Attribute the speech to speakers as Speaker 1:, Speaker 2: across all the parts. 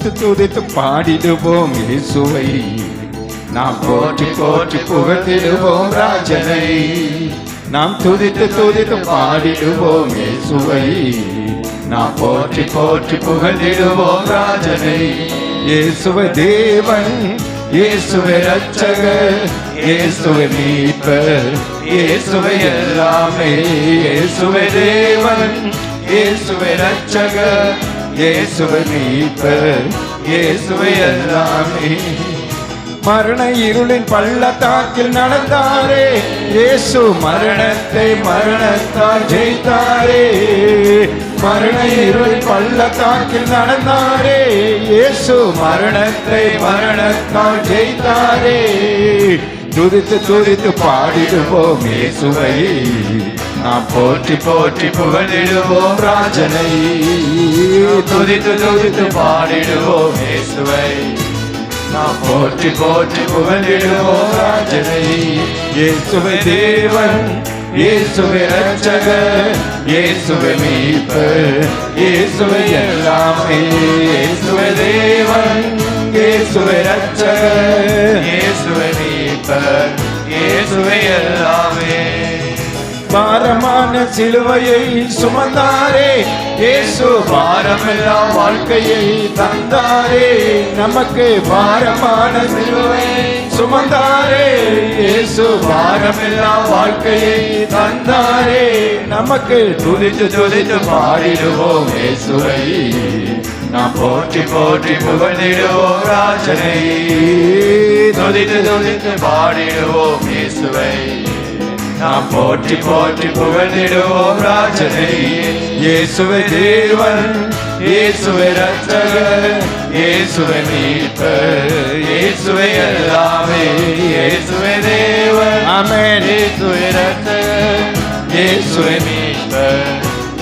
Speaker 1: துதித்து துதித்து பாடிடுவோம் இயேசுவை. நாம் போற்றி போற்றி புகழ்ந்திடுவோம் ராஜனை. நாம் துதித்து துதித்து பாடிடுவோம் இயேசுவை. நாம் போற்றி போற்றி புகழ்ந்திடுவோம் ராஜனை. இயேசுவ தேவன் இயேசுவை ரட்சகர் இயேசுவை மீட்பர் இயேசுவை எல்லாமே. இயேசுவை தேவன் இயேசுவை ரட்சகர் இயேசுவை மீட்பர் இயேசுவை எல்லாமே. மரண இருளின் பள்ளத்தாக்கில் நடந்தாரே இயேசு மரணத்தை மரணத்தால் ஜெயித்தாரே. மரண இருள் பள்ளத்தாக்கில் நடந்தாரே இயேசு மரணத்தை மரணத்தால் ஜெயித்தாரே. துதித்து துதித்து பாடிடுவோம் இயேசுவை. நாம் போற்றி போற்றி புகழிடுவோம் ராஜனை துதித்து துதித்து பாடிடுவோம் இயேசுவை நாம் போற்றி போற்றி புகழிடுவோம் ராஜனை இயேசுவை தேவன் இயேசுவை ரட்சகர் இயேசுவை மீட்பர் இயேசுவை எல்லாமே இயேசுவை தேவன் இயேசுவை ரட்சகர் இயேசுவை மீட்பர் இயேசுவை எல்லாம் பாரமான சிலுவையை சுமந்தாரே. இயேசு பாரமெல்லாம் வாழ்க்கையை தந்தாரே. நமக்கு பாரமான சிலுவையை சுமந்தாரே. இயேசு பாரமெல்லாம் வாழ்க்கையை தந்தாரே. நமக்கு துதித்து துதித்து பாடிடுவோம் இயேசுவை. நாம் போற்றி போற்றி புகழ்ந்திடுவோம் ராஜனை. துதித்து துதித்து பாடிடுவோம் இயேசுவை. நாம் போற்றி போற்றி புகழ்ந்திடுவோம் ராஜனை இயேசுவை தேவன் இயேசுவை ரட்சகர் இயேசுவை மீட்பர் இயேசுவை எல்லாமே இயேசுவை தேவன் ஆமென் இயேசுவை ரட்சகர் இயேசுவை மீட்பர்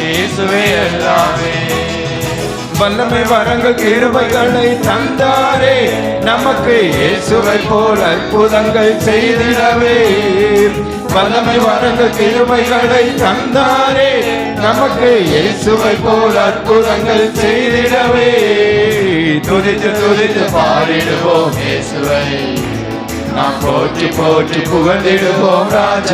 Speaker 1: இயேசுவை எல்லாமே வல்லமை வரங்கள் கிருபைகளை தந்தாரே. நமக்கு இயேசுவை போல் அற்புதங்கள் செய்திடவே. வல்லமை வரங்கள் கிருபைகளை தந்தாரே. நமக்கு இயேசுவை போல் அற்புதங்கள் செய்திடவே. துதித்து துதித்து பாடிடுவோம் இயேசுவை. நாம் போற்றி போற்றி புகழ்ந்திடுவோம் ராஜ